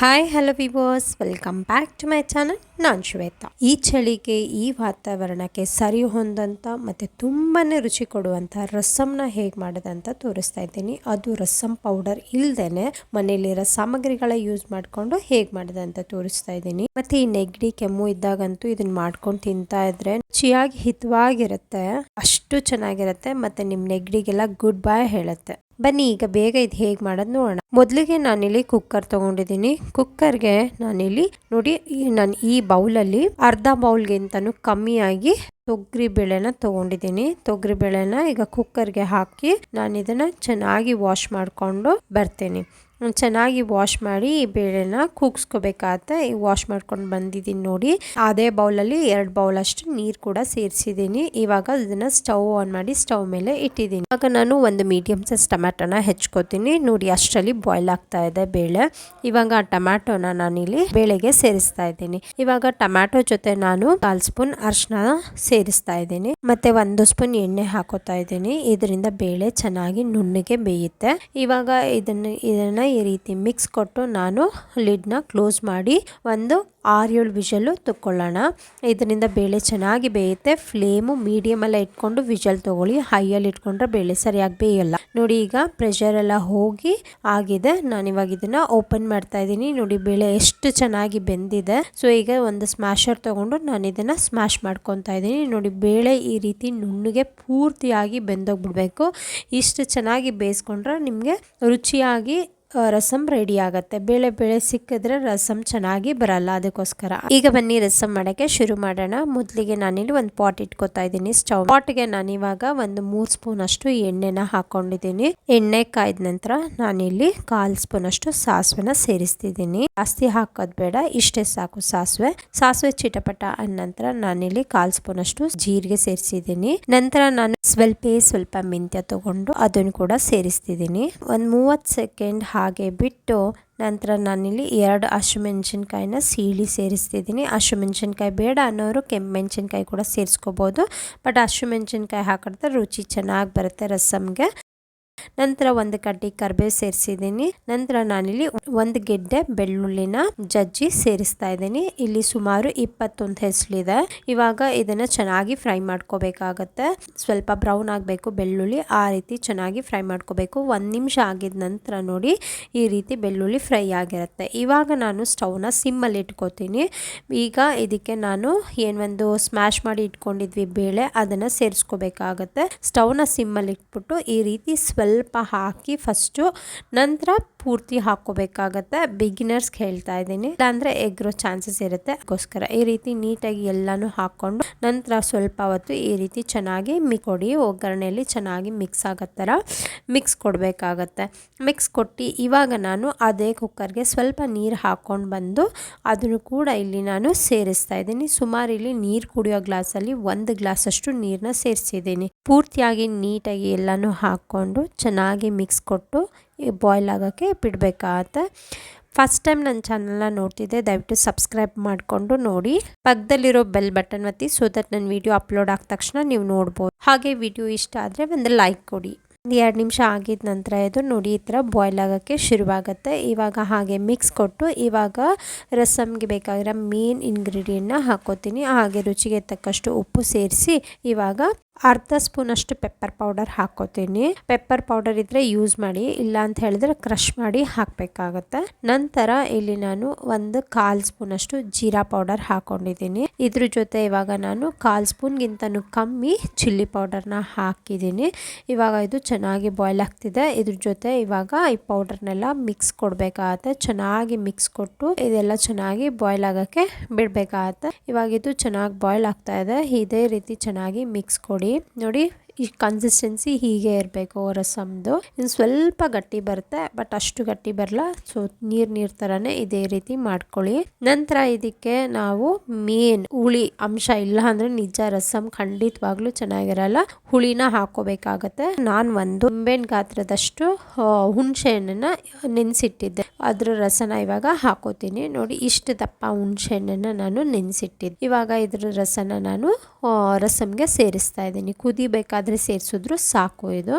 Hi hello viewers welcome back to my channel ನಾನು ಶ್ವೇತಾ. ಈ ಚಳಿಗೆ, ಈ ವಾತಾವರಣಕ್ಕೆ ಸರಿ ಹೊಂದಂಥ ಮತ್ತು ತುಂಬಾ ರುಚಿ ಕೊಡುವಂಥ ರಸಮ್ನ ಹೇಗೆ ಮಾಡೋದಂತ ತೋರಿಸ್ತಾ ಇದ್ದೀನಿ. ಅದು ರಸಮ್ ಪೌಡರ್ ಇಲ್ದೇನೆ ಮನೆಯಲ್ಲಿರೋ ಸಾಮಗ್ರಿಗಳ ಯೂಸ್ ಮಾಡಿಕೊಂಡು ಹೇಗೆ ಮಾಡೋದಂತ ತೋರಿಸ್ತಾ ಇದ್ದೀನಿ. ಮತ್ತು ಈ ನೆಗಡಿ ಕೆಮ್ಮು ಇದ್ದಾಗಂತೂ ಇದನ್ನ ಮಾಡ್ಕೊಂಡು ತಿಂತಾ ಇದ್ರೆ ರುಚಿಯಾಗಿ ಹಿತವಾಗಿರುತ್ತೆ, ಅಷ್ಟು ಚೆನ್ನಾಗಿರುತ್ತೆ, ಮತ್ತು ನಿಮ್ಮ ನೆಗಡಿಗೆಲ್ಲ ಗುಡ್ ಬೈ ಹೇಳುತ್ತೆ. ಬನ್ನಿ, ಈಗ ಬೇಗ ಇದು ಹೇಗೆ ಮಾಡೋದು ನೋಡೋಣ. ಮೊದಲಿಗೆ ನಾನಿಲ್ಲಿ ಕುಕ್ಕರ್ ತಗೊಂಡಿದ್ದೀನಿ. ಕುಕ್ಕರ್ಗೆ ನಾನಿಲ್ಲಿ ನೋಡಿ ನಾನು ಈ ಬೌಲಲ್ಲಿ ಅರ್ಧ ಬೌಲ್ಗಿಂತನೂ ಕಮ್ಮಿಯಾಗಿ ತೊಗರಿ ಬೇಳೆನ ತಗೊಂಡಿದ್ದೀನಿ. ತೊಗರಿ ಬೇಳೆನ ಈಗ ಕುಕ್ಕರ್ಗೆ ಹಾಕಿ ನಾನು ಇದನ್ನು ಚೆನ್ನಾಗಿ ವಾಶ್ ಮಾಡಿಕೊಂಡು ಬರ್ತೇನೆ. ಚೆನ್ನಾಗಿ ವಾಶ್ ಮಾಡಿ ಈ ಬೇಳೆನ ಕೂಗ್ಸ್ಕೋಬೇಕಾಗತ್ತೆ. ಈ ವಾಶ್ ಮಾಡ್ಕೊಂಡು ಬಂದಿದ್ದೀನಿ ನೋಡಿ. ಅದೇ ಬೌಲಲ್ಲಿ ಎರಡು ಬೌಲ್ ಅಷ್ಟು ನೀರು ಕೂಡ ಸೇರಿಸಿದ್ದೀನಿ. ಇವಾಗ ಇದನ್ನು ಸ್ಟವ್ ಆನ್ ಮಾಡಿ ಸ್ಟವ್ ಮೇಲೆ ಇಟ್ಟಿದ್ದೀನಿ. ಇವಾಗ ನಾನು ಒಂದು ಮೀಡಿಯಮ್ ಸೈಜ್ ಟೊಮ್ಯಾಟೊನ ಹೆಚ್ಕೋತೀನಿ. ನೋಡಿ ಅಷ್ಟರಲ್ಲಿ ಬಾಯ್ಲ್ ಆಗ್ತಾ ಇದೆ ಬೇಳೆ. ಇವಾಗ ಆ ಟೊಮ್ಯಾಟೊನ ನಾನಿಲ್ಲಿ ಬೇಳೆಗೆ ಸೇರಿಸ್ತಾ ಇದ್ದೀನಿ. ಇವಾಗ ಟೊಮ್ಯಾಟೊ ಜೊತೆ ನಾನು ಕಾಲ್ ಸ್ಪೂನ್ ಅರ್ಶಿನ ಸೇರಿಸ್ತಾ ಇದ್ದೀನಿ. ಮತ್ತೆ ಒಂದು ಸ್ಪೂನ್ ಎಣ್ಣೆ ಹಾಕೋತಾ ಇದ್ದೀನಿ. ಇದರಿಂದ ಬೇಳೆ ಚೆನ್ನಾಗಿ ನುಣ್ಣಗೆ ಬೇಯುತ್ತೆ. ಇವಾಗ ಇದನ್ನು, ಇದನ್ನ ಈ ರೀತಿ ಮಿಕ್ಸ್ ಕೊಟ್ಟು ನಾನು ಲಿಡ್ನ ಕ್ಲೋಸ್ ಮಾಡಿ ಒಂದು ಆರು ಏಳು ವಿಷಲ್ಲು ತಗೊಳ್ಳೋಣ ಇದರಿಂದ ಬೇಳೆ ಚೆನ್ನಾಗಿ ಬೇಯುತ್ತೆ. ಫ್ಲೇಮು ಮೀಡಿಯಮಲ್ಲ ಇಟ್ಕೊಂಡು ವಿಷಲ್ ತೊಗೊಳ್ಳಿ. ಹೈಯಲ್ಲಿ ಇಟ್ಕೊಂಡ್ರೆ ಬೇಳೆ ಸರಿಯಾಗಿ ಬೇಯಲ್ಲ. ನೋಡಿ ಈಗ ಪ್ರೆಷರ್ ಎಲ್ಲ ಹೋಗಿ ಆಗಿದೆ. ನಾನು ಇವಾಗ ಇದನ್ನ ಓಪನ್ ಮಾಡ್ತಾ ಇದ್ದೀನಿ. ನೋಡಿ ಬೇಳೆ ಎಷ್ಟು ಚೆನ್ನಾಗಿ ಬೆಂದಿದೆ. ಸೊ ಈಗ ಒಂದು ಸ್ಮ್ಯಾಶರ್ ತಗೊಂಡು ನಾನು ಇದನ್ನ ಸ್ಮ್ಯಾಶ್ ಮಾಡ್ಕೊತಾ ಇದ್ದೀನಿ. ನೋಡಿ ಬೇಳೆ ಈ ರೀತಿ ನುಣ್ಣಗೆ ಪೂರ್ತಿಯಾಗಿ ಬೆಂದೋಗ್ಬಿಡ್ಬೇಕು. ಇಷ್ಟು ಚೆನ್ನಾಗಿ ಬೇಯಿಸ್ಕೊಂಡ್ರೆ ನಿಮಗೆ ರುಚಿಯಾಗಿ ರಸಮ್ ರೆಡಿ ಆಗುತ್ತೆ. ಬೇಳೆ ಬೇಳೆ ಸಿಕ್ಕಿದ್ರೆ ರಸಂ ಚೆನ್ನಾಗಿ ಬರಲ್ಲ ಅದಕ್ಕೋಸ್ಕರ. ಈಗ ಬನ್ನಿ ರಸಂ ಮಾಡೋಕ್ಕೆ ಶುರು ಮಾಡೋಣ. ಮೊದಲಿಗೆ ನಾನಿಲ್ಲಿ ಒಂದು ಪಾಟ್ ಇಟ್ಕೋತಾ ಇದ್ದೀನಿ. ಸ್ಟವ್ ಪಾಟ್ಗೆ ನಾನು ಇವಾಗ ಒಂದು ಮೂರು ಸ್ಪೂನ್ ಅಷ್ಟು ಎಣ್ಣೆನ ಹಾಕೊಂಡಿದ್ದೀನಿ. ಎಣ್ಣೆ ಕಾಯ್ದ ನಂತರ ನಾನಿಲ್ಲಿ ಕಾಲು ಸ್ಪೂನ್ ಅಷ್ಟು ಸಾಸಿವೆನ ಸೇರಿಸ್ತಿದ್ದೀನಿ. ಜಾಸ್ತಿ ಹಾಕೋದು ಬೇಡ, ಇಷ್ಟೇ ಸಾಕು ಸಾಸಿವೆ. ಸಾಸಿವೆ ಚಿಟಪಟ ಅನ್ನ ನಂತರ ನಾನಿಲ್ಲಿ ಕಾಲು ಸ್ಪೂನ್ ಅಷ್ಟು ಜೀರಿಗೆ ಸೇರಿಸಿದ್ದೀನಿ. ನಂತರ ನಾನು ಸ್ವಲ್ಪ ಸ್ವಲ್ಪ ಮೆಂತ್ಯ ತಗೊಂಡು ಅದನ್ನು ಕೂಡ ಸೇರಿಸ್ತಿದ್ದೀನಿ. ಒಂದು ಮೂವತ್ತು ಸೆಕೆಂಡ್ ಹಾಗೆ ಬಿಟ್ಟು ನಂತರ ನಾನಿಲ್ಲಿ ಎರಡು ಹಸಿಮೆಣ್ಸಿನ್ಕಾಯಿನ ಸೀಳಿ ಸೇರಿಸ್ತಿದ್ದೀನಿ. ಹಸಿಮೆಣ್ಸಿನ್ಕಾಯಿ ಬೇಡ ಅನ್ನೋರು ಕೆಂಪು ಮೆಣಸಿನ್ಕಾಯಿ ಕೂಡ ಸೇರಿಸ್ಕೋಬೋದು. ಬಟ್ ಹಸಿಮೆಣ್ಸಿನ್ಕಾಯಿ ಹಾಕಿದ್ರೆ ರುಚಿ ಚೆನ್ನಾಗಿ ಬರುತ್ತೆ ರಸಮ್ಗೆ. ನಂತರ ಒಂದು ಕಡ್ಡಿ ಕರ್ಬೇವು ಸೇರಿಸಿದ್ದೀನಿ. ನಂತರ ನಾನಿಲ್ಲಿ ಒಂದು ಗೆಡ್ಡೆ ಬೆಳ್ಳುಳ್ಳಿನ ಜಜ್ಜಿ ಸೇರಿಸ್ತಾ ಇದ್ದೀನಿ. ಇಲ್ಲಿ ಸುಮಾರು ಇಪ್ಪತ್ತೊಂದು ಹೆಸಳಿದೆ. ಇವಾಗ ಇದನ್ನ ಚೆನ್ನಾಗಿ ಫ್ರೈ ಮಾಡ್ಕೋಬೇಕಾಗತ್ತೆ. ಸ್ವಲ್ಪ ಬ್ರೌನ್ ಆಗಬೇಕು ಬೆಳ್ಳುಳ್ಳಿ. ಆ ರೀತಿ ಚೆನ್ನಾಗಿ ಫ್ರೈ ಮಾಡ್ಕೋಬೇಕು. ಒಂದು ನಿಮಿಷ ಆಗಿದ ನಂತರ ನೋಡಿ ಈ ರೀತಿ ಬೆಳ್ಳುಳ್ಳಿ ಫ್ರೈ ಆಗಿರುತ್ತೆ. ಇವಾಗ ನಾನು ಸ್ಟವ್ನ ಸಿಮ್ಮಲ್ಲಿ ಇಟ್ಕೋತೀನಿ. ಈಗ ಇದಕ್ಕೆ ನಾನು ಏನೊಂದು ಸ್ಮ್ಯಾಶ್ ಮಾಡಿ ಇಟ್ಕೊಂಡಿದ್ವಿ ಬೇಳೆ, ಅದನ್ನು ಸೇರಿಸ್ಕೋಬೇಕಾಗತ್ತೆ. ಸ್ಟವ್ನ ಸಿಮ್ಮಲ್ಲಿ ಇಟ್ಬಿಟ್ಟು ಈ ರೀತಿ ಸ್ವಲ್ಪ ಹಾಕಿ ಫಸ್ಟು ನಂತರ ಪೂರ್ತಿ ಹಾಕೋಬೇಕಾಗತ್ತೆ ಬಿಗಿನರ್ಸ್ಗೆ ಹೇಳ್ತಾ ಇದ್ದೀನಿ. ಇಲ್ಲಾಂದ್ರೆ ಎಗ್ರೋ ಚಾನ್ಸಸ್ ಇರುತ್ತೆ. ಅದಕ್ಕೋಸ್ಕರ ಈ ರೀತಿ ನೀಟಾಗಿ ಎಲ್ಲಾನು ಹಾಕೊಂಡು ನಂತರ ಸ್ವಲ್ಪ ಹೊತ್ತು ಈ ರೀತಿ ಚೆನ್ನಾಗಿ ಮಿ ಕೊಡಿ ಒಗ್ಗರಣೆಯಲ್ಲಿ ಚೆನ್ನಾಗಿ ಮಿಕ್ಸ್ ಆಗೋ ಮಿಕ್ಸ್ ಕೊಡಬೇಕಾಗತ್ತೆ. ಮಿಕ್ಸ್ ಕೊಟ್ಟು ಇವಾಗ ನಾನು ಅದೇ ಕುಕ್ಕರ್ಗೆ ಸ್ವಲ್ಪ ನೀರು ಹಾಕ್ಕೊಂಡು ಬಂದು ಅದನ್ನು ಕೂಡ ಇಲ್ಲಿ ನಾನು ಸೇರಿಸ್ತಾ ಇದ್ದೀನಿ. ಸುಮಾರು ಇಲ್ಲಿ ನೀರು ಕುಡಿಯೋ ಗ್ಲಾಸಲ್ಲಿ ಒಂದು ಗ್ಲಾಸ್ ಅಷ್ಟು ನೀರನ್ನ ಸೇರಿಸಿದ್ದೀನಿ. ಪೂರ್ತಿಯಾಗಿ ನೀಟಾಗಿ ಎಲ್ಲನೂ ಹಾಕ್ಕೊಂಡು ಚೆನ್ನಾಗಿ ಮಿಕ್ಸ್ ಕೊಟ್ಟು ಬಾಯ್ಲ್ ಆಗೋಕ್ಕೆ ಬಿಡಬೇಕಾಗತ್ತೆ ಫಸ್ಟ್ ಟೈಮ್ ನನ್ನ ಚಾನಲ್ನ ನೋಡ್ತಿದ್ದೆ, ದಯವಿಟ್ಟು ಸಬ್ಸ್ಕ್ರೈಬ್ ಮಾಡಿಕೊಂಡು ನೋಡಿ. ಪಕ್ಕದಲ್ಲಿರೋ ಬೆಲ್ ಬಟನ್ ಒತ್ತಿ ಸೊ ದಟ್ ನನ್ನ ವಿಡಿಯೋ ಅಪ್ಲೋಡ್ ಆದ ತಕ್ಷಣ ನೀವು ನೋಡ್ಬೋದು. ಹಾಗೆ ವಿಡಿಯೋ ಇಷ್ಟ ಆದರೆ ಒಂದು ಲೈಕ್ ಕೊಡಿ. ಒಂದು ಎರಡು ನಿಮಿಷ ಆಗಿದ ನಂತರ ಇದು ನೋಡಿ, ಈ ಥರ ಬಾಯ್ಲ್ ಆಗೋಕ್ಕೆ ಶುರುವಾಗುತ್ತೆ. ಇವಾಗ ಹಾಗೆ ಮಿಕ್ಸ್ ಕೊಟ್ಟು ಇವಾಗ ರಸಮ್ಗೆ ಬೇಕಾಗಿರೋ ಮೇನ್ ಇಂಗ್ರೀಡಿಯೆಂಟ್ನ ಹಾಕೋತೀನಿ. ಹಾಗೆ ರುಚಿಗೆ ತಕ್ಕಷ್ಟು ಉಪ್ಪು ಸೇರಿಸಿ ಇವಾಗ ಅರ್ಧ ಸ್ಪೂನ್ ಅಷ್ಟು ಪೆಪ್ಪರ್ ಪೌಡರ್ ಹಾಕೋತೀನಿ. ಪೆಪ್ಪರ್ ಪೌಡರ್ ಇದ್ರೆ ಯೂಸ್ ಮಾಡಿ, ಇಲ್ಲ ಅಂತ ಹೇಳಿದ್ರೆ ಕ್ರಷ್ ಮಾಡಿ ಹಾಕಬೇಕಾಗತ್ತೆ. ನಂತರ ಇಲ್ಲಿ ನಾನು ಒಂದು ಕಾಲ್ ಸ್ಪೂನ್ ಅಷ್ಟು ಜೀರಾ ಪೌಡರ್ ಹಾಕೊಂಡಿದ್ದೀನಿ. ಇದ್ರ ಜೊತೆ ಇವಾಗ ನಾನು ಕಾಲ್ ಸ್ಪೂನ್ಗಿಂತನೂ ಕಮ್ಮಿ ಚಿಲ್ಲಿ ಪೌಡರ್ನ ಹಾಕಿದ್ದೀನಿ. ಇವಾಗ ಇದು ಚೆನ್ನಾಗಿ ಬಾಯ್ಲ್ ಆಗ್ತಿದೆ. ಇದ್ರ ಜೊತೆ ಇವಾಗ ಈ ಪೌಡರ್ನೆಲ್ಲ ಮಿಕ್ಸ್ ಕೊಡಬೇಕಾಗತ್ತೆ. ಚೆನ್ನಾಗಿ ಮಿಕ್ಸ್ ಕೊಟ್ಟು ಇದೆಲ್ಲ ಚೆನ್ನಾಗಿ ಬಾಯ್ಲ್ ಆಗೋಕ್ಕೆ ಬಿಡಬೇಕಾಗತ್ತೆ. ಇವಾಗ ಇದು ಚೆನ್ನಾಗಿ ಬಾಯ್ಲ್ ಆಗ್ತಾ ಇದೆ. ಇದೇ ರೀತಿ ಚೆನ್ನಾಗಿ ಮಿಕ್ಸ್ ಕೊಡಿ. ನೋಡಿ ಈ ಕನ್ಸಿಸ್ಟೆನ್ಸಿ ಹೀಗೆ ಇರಬೇಕು ರಸಮ್ದು. ಇನ್ನು ಸ್ವಲ್ಪ ಗಟ್ಟಿ ಬರುತ್ತೆ ಬಟ್ ಅಷ್ಟು ಗಟ್ಟಿ ಬರಲ್ಲ ಸೊ ನೀರು ನೀರು ಥರನೇ ಇದೇ ರೀತಿ ಮಾಡ್ಕೊಳ್ಳಿ. ನಂತರ ಇದಕ್ಕೆ ನಾವು ಮೇನ್ ಹುಳಿ ಅಂಶ ಇಲ್ಲ ಅಂದರೆ ನಿಜ ರಸಮ್ ಖಂಡಿತವಾಗ್ಲೂ ಚೆನ್ನಾಗಿರಲ್ಲ. ಹುಳಿನ ಹಾಕೋಬೇಕಾಗತ್ತೆ. ನಾನು ಒಂದು ನಿಂಬೆಹಣ್ಣು ಗಾತ್ರದಷ್ಟು ಹುಣಸೆ ಹಣ್ಣನ್ನ ನೆನೆಸಿಟ್ಟಿದ್ದೆ. ಅದ್ರ ರಸನ ಇವಾಗ ಹಾಕೋತೀನಿ. ನೋಡಿ, ಇಷ್ಟು ದಪ್ಪ ಹುಣಸೆ ಹಣ್ಣನ್ನ ನಾನು ನೆನೆಸಿಟ್ಟಿದ್ದೆ. ಇವಾಗ ಇದ್ರ ರಸನ ನಾನು ರಸಮ್ಗೆ ಸೇರಿಸ್ತಾ ಇದ್ದೀನಿ. ಕುದಿಬೇಕಾದ ಆದರೆ ಸೇರಿಸಿದ್ರು ಸಾಕು ಇದು.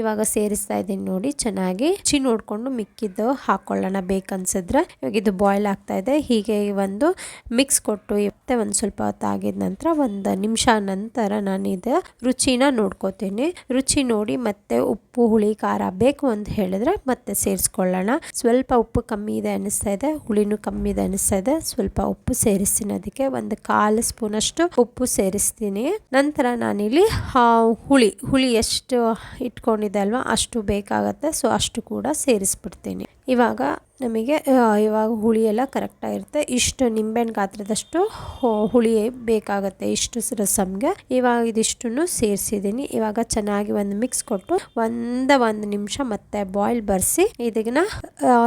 ಇವಾಗ ಸೇರಿಸ್ತಾ ಇದ್ದೀನಿ ನೋಡಿ, ಚೆನ್ನಾಗಿ ಚಿ ನೋಡಿಕೊಂಡು ಮಿಕ್ಕಿದ್ದು ಹಾಕೊಳ್ಳೋಣ ಬೇಕನ್ಸಿದ್ರೆ. ಇವಾಗ ಇದು ಬಾಯ್ಲ್ ಆಗ್ತಾ ಇದೆ. ಹೀಗೆ ಒಂದು ಮಿಕ್ಸ್ ಕೊಟ್ಟು ಮತ್ತೆ ಒಂದು ಸ್ವಲ್ಪ ಹೊತ್ತು ಆಗಿದ ನಂತರ ಒಂದು ನಿಮಿಷ ನಂತರ ನಾನು ಇದು ರುಚಿನ ನೋಡ್ಕೋತೀನಿ. ರುಚಿ ನೋಡಿ ಮತ್ತೆ ಉಪ್ಪು, ಹುಳಿ, ಖಾರ ಬೇಕು ಅಂತ ಹೇಳಿದ್ರೆ ಮತ್ತೆ ಸೇರಿಸ್ಕೊಳ್ಳೋಣ. ಸ್ವಲ್ಪ ಉಪ್ಪು ಕಮ್ಮಿ ಇದೆ ಅನಿಸ್ತಾ ಇದೆ. ಹುಳಿನೂ ಕಮ್ಮಿ ಇದೆ ಅನಿಸ್ತಾ ಇದೆ. ಸ್ವಲ್ಪ ಉಪ್ಪು ಸೇರಿಸ್ತೀನಿ ಅದಕ್ಕೆ. ಒಂದು ಕಾಲು ಸ್ಪೂನ್ ಅಷ್ಟು ಉಪ್ಪು ಸೇರಿಸ್ತೀನಿ. ನಂತರ ನಾನಿಲ್ಲಿ ಹುಳಿ ಹುಳಿ ಎಷ್ಟು ಇಟ್ಕೊಂಡಿದ್ದೆ ಅಲ್ವಾ ಅಷ್ಟು ಬೇಕಾಗತ್ತೆ. ಸೊ ಅಷ್ಟು ಕೂಡ ಸೇರಿಸ್ಬಿಡ್ತೀನಿ. ಇವಾಗ ನಮಗೆ ಇವಾಗ ಹುಳಿ ಎಲ್ಲ ಕರೆಕ್ಟಾಗಿರುತ್ತೆ ಇಷ್ಟು ನಿಂಬೆಹಣ್ಣು ಗಾತ್ರದಷ್ಟು ಹುಳಿ ಬೇಕಾಗುತ್ತೆ ಇಷ್ಟು ರಸಮ್ಗೆ. ಇವಾಗ ಇದಿಷ್ಟನ್ನು ಸೇರಿಸಿದ್ದೀನಿ. ಇವಾಗ ಚೆನ್ನಾಗಿ ಒಂದು ಮಿಕ್ಸ್ ಕೊಟ್ಟು ಒಂದ ಒಂದು ನಿಮಿಷ ಮತ್ತೆ ಬಾಯ್ಲ್ ಬರ್ಸಿ ಇದನ್ನ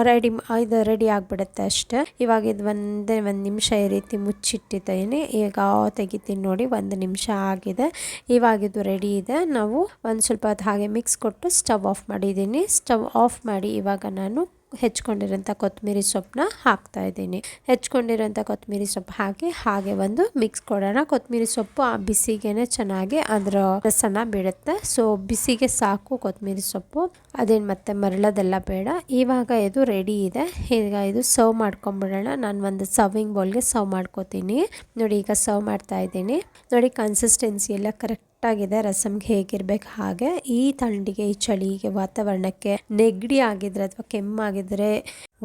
ರೆಡಿ ಇದು ರೆಡಿ ಆಗಿಬಿಡುತ್ತೆ ಅಷ್ಟೇ. ಇವಾಗ ಇದು ಒಂದೇ ಒಂದು ನಿಮಿಷ ಈ ರೀತಿ ಮುಚ್ಚಿಟ್ಟಿದ್ದೀನಿ. ಈಗ ತೆಗಿತೀನಿ ನೋಡಿ, ಒಂದು ನಿಮಿಷ ಆಗಿದೆ. ಇವಾಗ ಇದು ರೆಡಿ ಇದೆ. ನಾವು ಒಂದು ಸ್ವಲ್ಪ ಹೊತ್ತು ಹಾಗೆ ಮಿಕ್ಸ್ ಕೊಟ್ಟು ಸ್ಟವ್ ಆಫ್ ಮಾಡಿದ್ದೀನಿ. ಸ್ಟವ್ ಆಫ್ ಮಾಡಿ ಇವಾಗ ನಾನು ಹೆಚ್ಕೊಂಡಿರೋಂಥ ಕೊತ್ತಂಬರಿ ಸೊಪ್ಪನ್ನ ಹಾಕ್ತಾ ಇದ್ದೀನಿ. ಹೆಚ್ಕೊಂಡಿರೋಂಥ ಕೊತ್ತಂಬರಿ ಸೊಪ್ಪು ಹಾಕಿ ಹಾಗೆ ಒಂದು ಮಿಕ್ಸ್ ಕೊಡೋಣ. ಕೊತ್ತಂಬರಿ ಸೊಪ್ಪು ಆ ಬಿಸಿಗೆನೆ ಚೆನ್ನಾಗಿ ಅದರ ರಸನ ಬಿಡುತ್ತೆ. ಸೊ ಬಿಸಿಗೆ ಸಾಕು ಕೊತ್ತಂಬರಿ ಸೊಪ್ಪು. ಅದೇನು ಮತ್ತೆ ಮರಳೋದೆಲ್ಲ ಬೇಡ. ಇವಾಗ ಇದು ರೆಡಿ ಇದೆ. ಈಗ ಇದು ಸರ್ವ್ ಮಾಡ್ಕೊಂಬಿಡೋಣ. ನಾನು ಒಂದು ಸರ್ವಿಂಗ್ ಬೌಲ್ಗೆ ಸರ್ವ್ ಮಾಡ್ಕೋತೀನಿ. ನೋಡಿ ಈಗ ಸರ್ವ್ ಮಾಡ್ತಾ ಇದ್ದೀನಿ. ನೋಡಿ ಕನ್ಸಿಸ್ಟೆನ್ಸಿ ಎಲ್ಲ ಕರೆಕ್ಟ್ ಆಗಿದೆ ರಸಮ್ಗೆ ಹೇಗಿರ್ಬೇಕು ಹಾಗೆ ಈ ಥಂಡಿಗೆ ಈ ಚಳಿಗೆ ವಾತಾವರಣಕ್ಕೆ ನೆಗಡಿ ಆಗಿದ್ರೆ ಅಥವಾ ಕೆಮ್ಮಾಗಿದ್ರೆ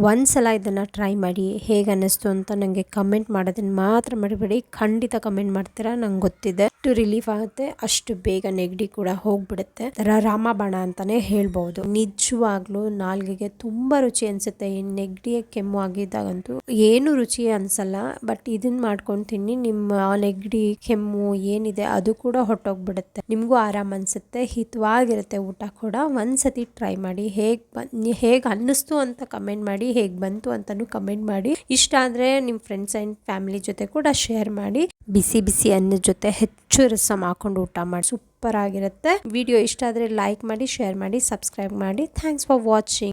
ಒಂದ್ಸಲ ಇದನ್ನು ಟ್ರೈ ಮಾಡಿ ಹೇಗೆ ಅನ್ನಿಸ್ತು ಅಂತ ನನಗೆ ಕಮೆಂಟ್ ಮಾಡೋದನ್ನ ಮಾತ್ರ ಮಾಡಿಬಿಡಿ ಖಂಡಿತ ಕಮೆಂಟ್ ಮಾಡ್ತೀರಾ? ನಂಗೆ ಗೊತ್ತಿದೆ. ಅಷ್ಟು ರಿಲೀಫ್ ಆಗುತ್ತೆ. ಅಷ್ಟು ಬೇಗ ನೆಗಡಿ ಕೂಡ ಹೋಗ್ಬಿಡುತ್ತೆ. ರಾಮ ರಾಮಬಾಣ ಅಂತಾನೆ ಹೇಳ್ಬೋದು. ನಿಜವಾಗ್ಲೂ ನಾಲ್ಗೆಗೆ ತುಂಬ ರುಚಿ ಅನ್ಸುತ್ತೆ. ಈ ನೆಗಡಿಯ ಕೆಮ್ಮು ಆಗಿದ್ದಾಗಂತೂ ಏನು ರುಚಿ ಅನ್ಸಲ್ಲ. ಬಟ್ ಇದನ್ನ ಮಾಡ್ಕೊಂಡು ತಿನ್ನಿ. ನಿಮ್ಮ ನೆಗಡಿ, ಕೆಮ್ಮು ಏನಿದೆ ಅದು ಕೂಡ ಹೊಟ್ಟೋಗ್ಬಿಡುತ್ತೆ ನಿಮಗೂ ಆರಾಮ್ ಅನ್ಸುತ್ತೆ. ಹಿತವಾಗಿರುತ್ತೆ ಊಟ ಕೂಡ. ಒಂದ್ಸತಿ ಟ್ರೈ ಮಾಡಿ ಹೇಗೆ ಬನ್, ಹೇಗೆ ಅನ್ನಿಸ್ತು ಅಂತ ಕಮೆಂಟ್ ಮಾಡಿ ಹೇಗೆ ಬಂತು ಅಂತಲೂ ಕಮೆಂಟ್ ಮಾಡಿ. ಇಷ್ಟ ಆದರೆ ನಿಮ್ಮ ಫ್ರೆಂಡ್ಸ್ ಆ್ಯಂಡ್ ಫ್ಯಾಮಿಲಿ ಜೊತೆ ಕೂಡ ಶೇರ್ ಮಾಡಿ. ಬಿಸಿ ಬಿಸಿ ಅನ್ನದ ಜೊತೆ ಹೆಚ್ಚು ರಸಮ್ ಹಾಕೊಂಡು ಊಟ ಮಾಡಿ. ಸೂಪರ್ ಆಗಿರುತ್ತೆ. ವಿಡಿಯೋ ಇಷ್ಟ ಆದರೆ ಲೈಕ್ ಮಾಡಿ ಶೇರ್ ಮಾಡಿ ಸಬ್ಸ್ಕ್ರೈಬ್ ಮಾಡಿ. Thanks for watching